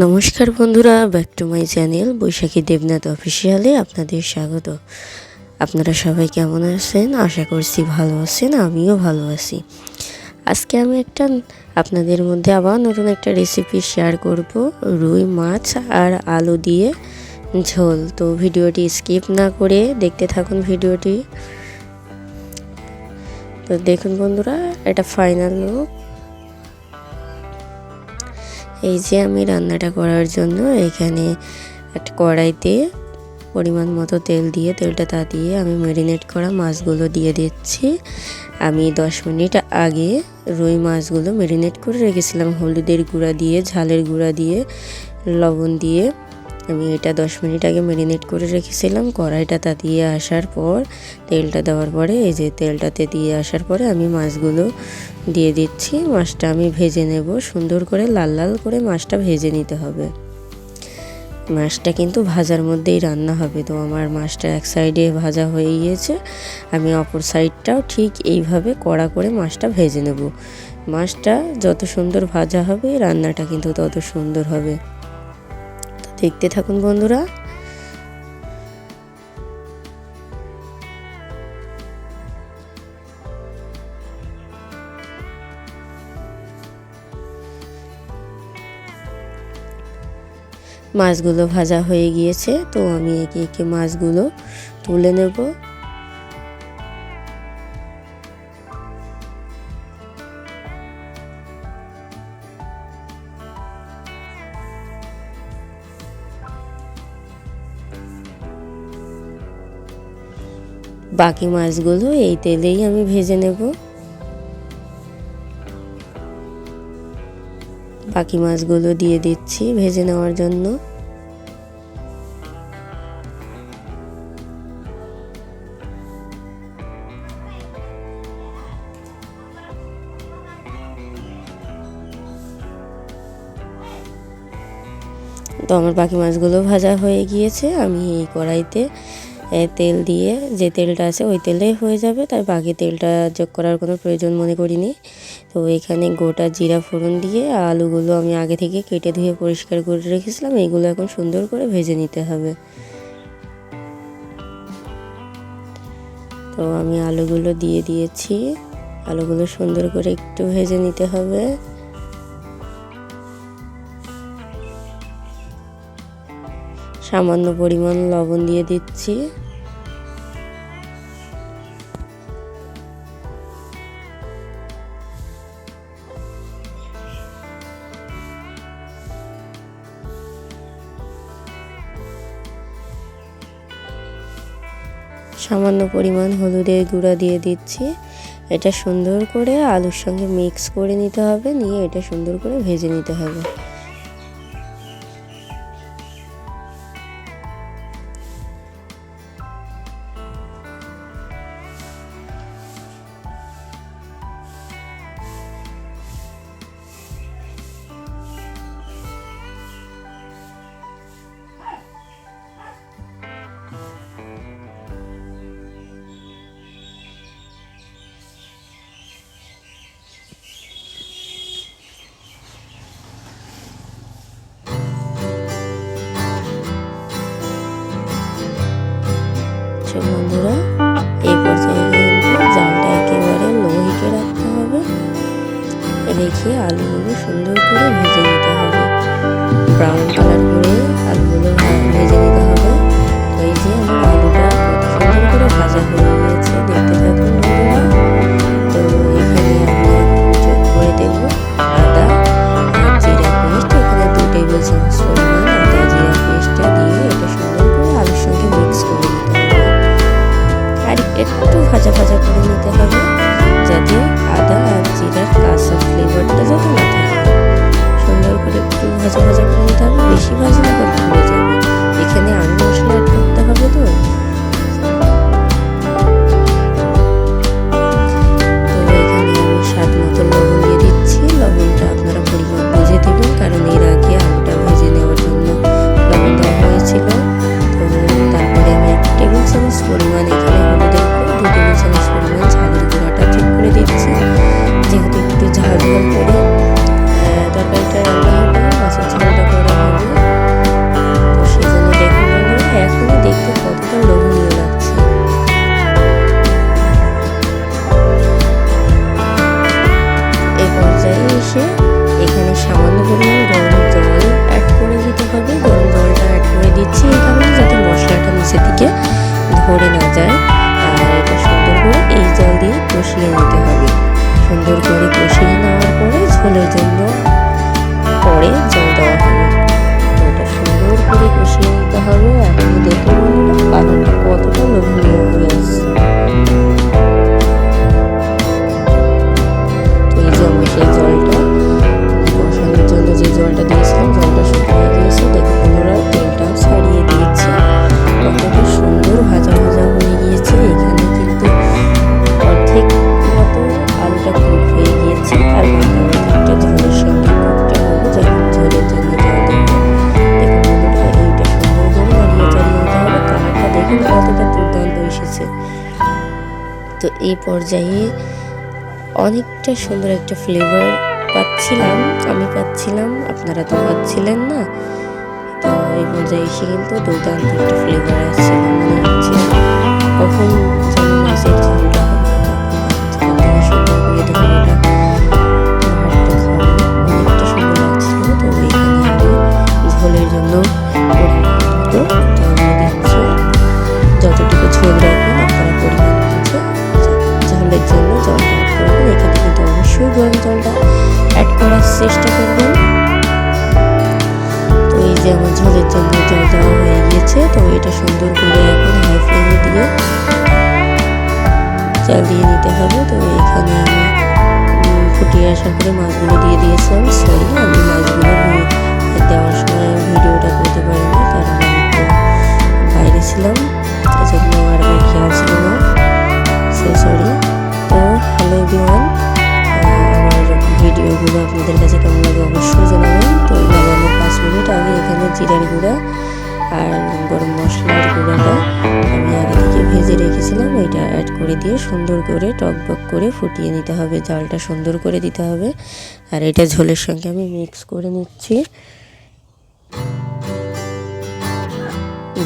নমস্কার বন্ধুরা, back to my channel Baishakhi Debnath অফিসিয়ালে আপনাদের স্বাগত। আপনারা সবাই কেমন আছেন? আশা করছি ভালো আছেন, আমিও ভালো আছি। আজকে আমি একটা, আপনাদের মধ্যে আবার নতুন একটা রেসিপি শেয়ার করব, রুই মাছ আর আলু দিয়ে ঝোল। তো ভিডিওটি স্কিপ না করে দেখতে থাকুন ভিডিওটি। তো দেখুন বন্ধুরা, এটা ফাইনাল লুক এই যে আমি রান্নাটা করার জন্য এখানে একটা কড়াইতে পরিমাণ মতো তেল দিয়ে, তেলটা তা দিয়ে আমি ম্যারিনেট করা মাছগুলো দিয়ে দিচ্ছি। আমি দশ মিনিট আগে রুই মাছগুলো ম্যারিনেট করে রেখেছিলাম। হলুদের গুঁড়া দিয়ে, ঝালের গুঁড়া দিয়ে, লবণ দিয়ে। আমি এটা দশ মিনিট আগে ম্যারিনেট করে রেখেছিলাম, কড়াইটা তা দিয়ে আসার পর, তেলটা দেওয়ার পরে, এই যে তেলটাতে দিয়ে আসার পরে আমি মাছগুলো দিয়ে দিচ্ছি। মাছটা আমি ভেজে নেব। সুন্দর করে লাল লাল করে মাছটা ভেজে নিতে হবে। মাছটা কিন্তু ভাজার মধ্যেই রান্না হবে। তো আমার মাছটা এক সাইডে ভাজা হয়ে গিয়েছে। আমি অপর সাইডটাও ঠিক এইভাবে কড়া করে মাছটা ভেজে নেব। মাছটা যত সুন্দর ভাজা হবে, রান্নাটা কিন্তু তত সুন্দর হবে। দেখতে থাকুন বন্ধুরা। মাছগুলো ভাজা হয়ে গিয়েছে তো আমি একে একে মাছগুলো তুলে নেব। বাকি মাছগুলো এই তেলেই আমি ভেজে নেব। বাকি মাছগুলো দিয়ে দিচ্ছি ভেজে নেওয়ার জন্য। তো আমার বাকি মাছগুলো ভাজা হয়ে গিয়েছে, আমি এই কড়াইতে তেল দিয়ে যে তেলটা আছে ওই তেলে হয়ে যাবে। তাই বাকি তেলটা যোগ করার কোনো প্রয়োজন মনে করিনি। তো এখানে গোটা জিরা ফোড়ন দিয়ে আলুগুলো আমি আগে থেকে কেটে ধুয়ে পরিষ্কার করে রেখেছিলাম। এইগুলো এখন সুন্দর করে ভেজে নিতে হবে। তো আমি আলুগুলো দিয়ে দিয়েছি। আলুগুলো সুন্দর করে একটু ভেজে নিতে হবে। সামান্য পরিমাণ লবণ দিয়ে দিচ্ছি। সামান্য পরিমাণ হলুদের গুঁড়া দিয়ে দিচ্ছি। এটা সুন্দর করে আলুর সঙ্গে মিক্স করে নিতে হবে, নিয়ে এটা সুন্দর করে ভেজে নিতে হবে। হচ্ছে বন্ধুরা। এই পর্যায়ে কিন্তু জালটা একেবারে লো হিটে রাখতে হবে। রেখে আলুগুলো সুন্দর করে ভেজে নিতে হবে। ব্রাউন কালার করে আলুগুলো পর্যায়ে এসে এখানে সামান্য পরিমাণ গরম জল অ্যাড করে দিতে হবে। গরম জলটা অ্যাড করে দিচ্ছি এই কারণে যাতে মশলাটা নিচে দিকে ধরে না যায়। আর এটা সুন্দর করে এই জল দিয়ে কষিয়ে নিতে হবে। সুন্দর করে কষিয়ে নেওয়ার পরে ঝোলের জন্য পরে জল দেওয়া হবে। এটা সুন্দর করে কষিয়ে নিতে হবে। এখন দেখুন মনে কতটা লোভনীয় হয়েছে জমে সেই জলটা কষানোর জন্য যে জলটা দিয়েছিলাম, জলটা শুকিয়ে গিয়েছে। দেখে পুনরায় তেলটা ছাড়িয়ে দিয়েছে। কতটা সুন্দর ভাজা ভাজা হয়ে গিয়েছে। এখানে কিন্তু অর্ধেক মতো আলুটা কুক হয়ে গিয়েছে। আর অর্ধেকটা ঝোলের সঙ্গে কুকটা হবে যখন ঝোলের জন্য জল দেবো দেখুন আলুটা এইটা সুন্দর করে নাড়িয়ে চালিয়ে দিতে হবে। কালারটা দেখুন কতটা দুর্দান্ত এসেছে। তো এই পর্যায়ে অনেকটা সুন্দর একটা ফ্লেভার পাচ্ছিলাম, আমি পাচ্ছিলাম, আপনারা তো পাচ্ছিলেন না। তো এই পর্যায়ে এসে কিন্তু দুর্দান্ত একটা ফ্লেভার আসছিল মনে হচ্ছে। কখন সুন্দর ঝোলের জন্য জল দেওয়া হয়ে গিয়েছে তো এটা সুন্দর করে এখন হাই ফ্লেমে দিয়ে চাল দিয়ে নিতে হবে। তো এখানে আমি ফুটিয়ে আসার পরে মাছগুলো দিয়ে দিয়েছিলাম। সরি আমি মাছগুলো দেওয়ার সময় ভিডিওটা করতে পারিনি। জিরার গুঁড়া আর গরম মশলার গুঁড়াটা আমি আগে থেকে ভেজে রেখেছিলাম। এটা অ্যাড করে দিয়ে সুন্দর করে টক টকবক করে ফুটিয়ে নিতে হবে। জালটা সুন্দর করে দিতে হবে। আর এটা ঝোলের সঙ্গে আমি মিক্স করে নিচ্ছি।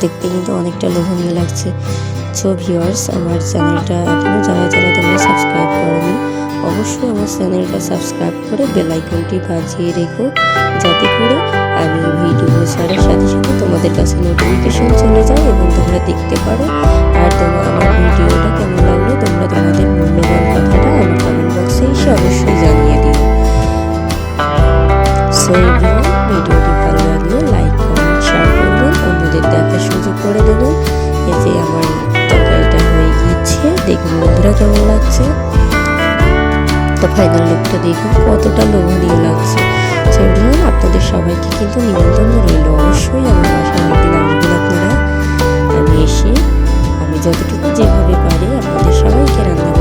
দেখতে কিন্তু অনেকটা লোভনীয় লাগছে। সো ভিউয়ার্স আমার চ্যানেলটা এখনও যারা যারা তোমরা সাবস্ক্রাইব করোনি অবশ্যই আমার চ্যানেলটা সাবস্ক্রাইব করে বেল আইকনটি বাজিয়ে রেখো, যাতে করে আমি ভিডিও ছাড়ার সাথে সাথে তোমাদের কাছে নোটিফিকেশন চলে যায় এবং তোমরা দেখতে পারো। আর তোমার আমার ভিডিওটা কেমন লাগল, তোমরা তোমাদের মূল্যবান কথাটা আমার কমেন্ট বক্সে এসে অবশ্যই জানিয়ে দিও। সো ভিডিওটি ভালো লাগলে লাইক কমেন্ট শেয়ার করবেন, অন্যদের দেখার সুযোগ করে দেবেন। যে আমার তরকারিটা হয়ে গিয়েছে, দেখুন বন্ধুরা কেমন লাগছে। ফাইনাল লুকটা দেখুন, কতটা লোভনীয় লাগছে। সেজন্য আপনাদের সবাইকে কিন্তু নিমন্ত্রণ রইল অবশ্যই আমার বাসায় একদিন আসবেন আপনারা। আমি এসে, আমি যতটুকু যেভাবে পারি আপনাদের সবাইকে রান্না